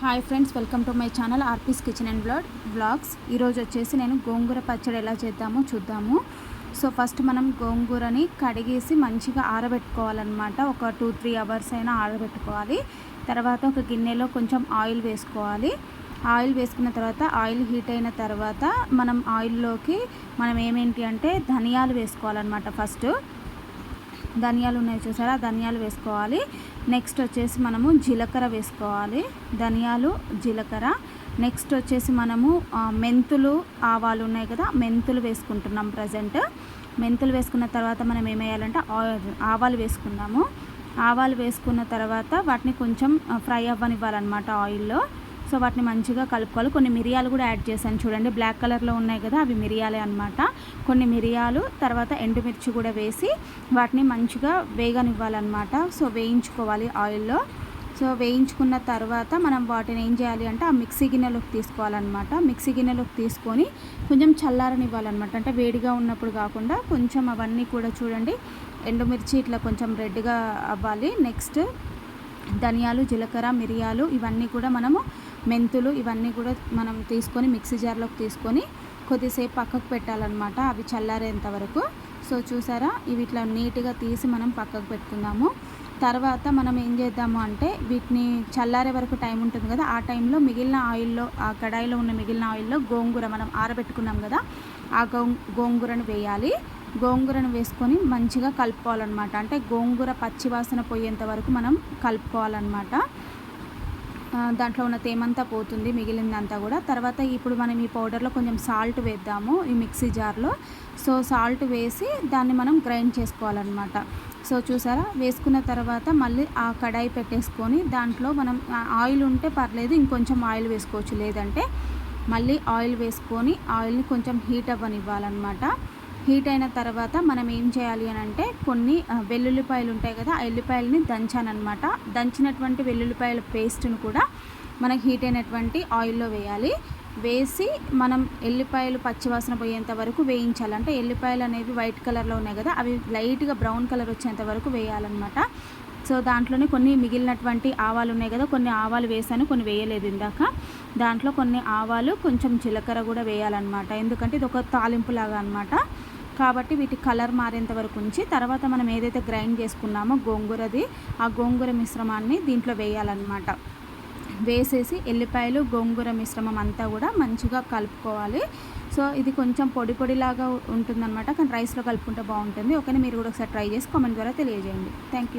Hi friends welcome to my channel RP's kitchen and బ్లాడ్ blogs. ఈరోజు వచ్చేసి నేను గోంగూర పచ్చడి ఎలా చేద్దామో చూద్దాము. సో ఫస్ట్ మనం గోంగూరని కడిగేసి మంచిగా ఆరబెట్టుకోవాలన్నమాట. ఒక టూ త్రీ అవర్స్ అయినా ఆరబెట్టుకోవాలి. తర్వాత ఒక గిన్నెలో కొంచెం ఆయిల్ వేసుకోవాలి. ఆయిల్ వేసుకున్న తర్వాత ఆయిల్ హీట్ అయిన తర్వాత మనం ఆయిల్లోకి మనం ఏమేంటి అంటే ధనియాలు వేసుకోవాలన్నమాట ఫస్ట్. ధనియాలు ఉన్నాయి చూసారా? ధనియాలు వేసుకోవాలి. నెక్స్ట్ వచ్చేసి మనము జీలకర్ర వేసుకోవాలి. ధనియాలు జీలకర్ర. నెక్స్ట్ వచ్చేసి మనము మెంతులు ఆవాలు ఉన్నాయి కదా? మెంతులు వేసుకుంటున్నాం ప్రజెంట్. మెంతులు వేసుకున్న తర్వాత మనం ఏం వేయాలంటే ఆవాలు వేసుకుందాము. ఆవాలు వేసుకున్న తర్వాత వాటిని కొంచెం ఫ్రై అవ్వనివ్వాలన్నమాట ఆయిల్లో. సో వాటిని మంచిగా కలుపుకోవాలి. కొన్ని మిరియాలు కూడా యాడ్ చేశాను. చూడండి బ్లాక్ కలర్లో ఉన్నాయి కదా అవి మిరియాలే అనమాట కొన్ని మిరియాలు తర్వాత ఎండుమిర్చి కూడా వేసి వాటిని మంచిగా వేగనివ్వాలన్నమాట. సో వేయించుకోవాలి ఆయిల్లో. సో వేయించుకున్న తర్వాత మనం వాటిని ఏం చేయాలి అంటే ఆ మిక్సీ గిన్నెలోకి తీసుకోవాలన్నమాట. మిక్సీ గిన్నెలోకి తీసుకొని కొంచెం చల్లారనివ్వాలన్నమాట. అంటే వేడిగా ఉన్నప్పుడు కాకుండా కొంచెం అవన్నీ కూడా చూడండి ఎండుమిర్చి ఇట్లా కొంచెం రెడ్గా అవ్వాలి. నెక్స్ట్ ధనియాలు జీలకర్ర మిరియాలు ఇవన్నీ కూడా మనము మెంతులు ఇవన్నీ కూడా మనం తీసుకొని మిక్సీ జార్లోకి తీసుకొని కొద్దిసేపు పక్కకు పెట్టాలన్నమాట. అవి చల్లారేంత వరకు. సో చూసారా? ఇవి ఇట్లా నీట్గా తీసి మనం పక్కకు పెట్టుకుందాము. తర్వాత మనం ఏం చేద్దాము అంటే వీటిని చల్లారే వరకు టైం ఉంటుంది కదా. ఆ టైంలో మిగిలిన ఆయిల్లో ఆ కడాయిలో ఉన్న మిగిలిన ఆయిల్లో గోంగూర మనం ఆరబెట్టుకున్నాం కదా. ఆ గోంగూరను వేయాలి. గోంగూరను వేసుకొని మంచిగా కలుపుకోవాలన్నమాట. అంటే గోంగూర పచ్చివాసన పోయేంత వరకు మనం కలుపుకోవాలన్నమాట. దాంట్లో ఉన్న తేమంతా పోతుంది మిగిలిందంతా కూడా. తర్వాత ఇప్పుడు మనం ఈ పౌడర్లో కొంచెం సాల్ట్ వేద్దాము ఈ మిక్సీ జార్లో. సో సాల్ట్ వేసి దాన్ని మనం గ్రైండ్ చేసుకోవాలన్నమాట. సో చూసారా? వేసుకున్న తర్వాత మళ్ళీ ఆ కడాయి పెట్టేసుకొని దాంట్లో మనం ఆయిల్ ఉంటే పర్లేదు ఇంకొంచెం ఆయిల్ వేసుకోవచ్చు. లేదంటే మళ్ళీ ఆయిల్ వేసుకొని ఆయిల్ని కొంచెం హీట్ అవ్వనివ్వాలన్నమాట. హీట్ అయిన తర్వాత మనం ఏం చేయాలి అని అంటే కొన్ని వెల్లుల్లిపాయలు ఉంటాయి కదా ఆ ఎల్లిపాయలని దంచానమాట దంచినటువంటి వెల్లుల్లిపాయల పేస్ట్ను కూడా మనకు హీట్ అయినటువంటి ఆయిల్లో వేయాలి. వేసి మనం ఎల్లిపాయలు పచ్చివాసన పోయేంత వరకు వేయించాలి. అంటే ఎల్లిపాయలు అనేవి వైట్ కలర్లో ఉన్నాయి కదా అవి లైట్గా బ్రౌన్ కలర్ వచ్చేంత వరకు వేయాలన్నమాట. సో దాంట్లోనే కొన్ని మిగిలినటువంటి ఆవాలు ఉన్నాయి కదా కొన్ని ఆవాలు వేసాను కొన్ని వేయలేదు ఇందాక. దాంట్లో కొన్ని ఆవాలు కొంచెం జీలకర్ర కూడా వేయాలన్నమాట. ఎందుకంటే ఇది ఒక తాలింపు లాగా అనమాట కాబట్టి వీటి కలర్ మారేంత వరకు ఉంచి తర్వాత మనం ఏదైతే గ్రైండ్ చేసుకున్నామో గోంగూరది ఆ గోంగూర మిశ్రమాన్ని దీంట్లో వేయాలన్నమాట. వేసేసి ఎల్లిపాయలు గోంగూర మిశ్రమం అంతా కూడా మంచిగా కలుపుకోవాలి. సో ఇది కొంచెం పొడి పొడిలాగా ఉంటుందన్నమాట కానీ రైస్లో కలుపుకుంటే బాగుంటుంది. ఓకే మీరు కూడా ఒకసారి ట్రై చేసి కామెంట్ ద్వారా తెలియజేయండి. Thank you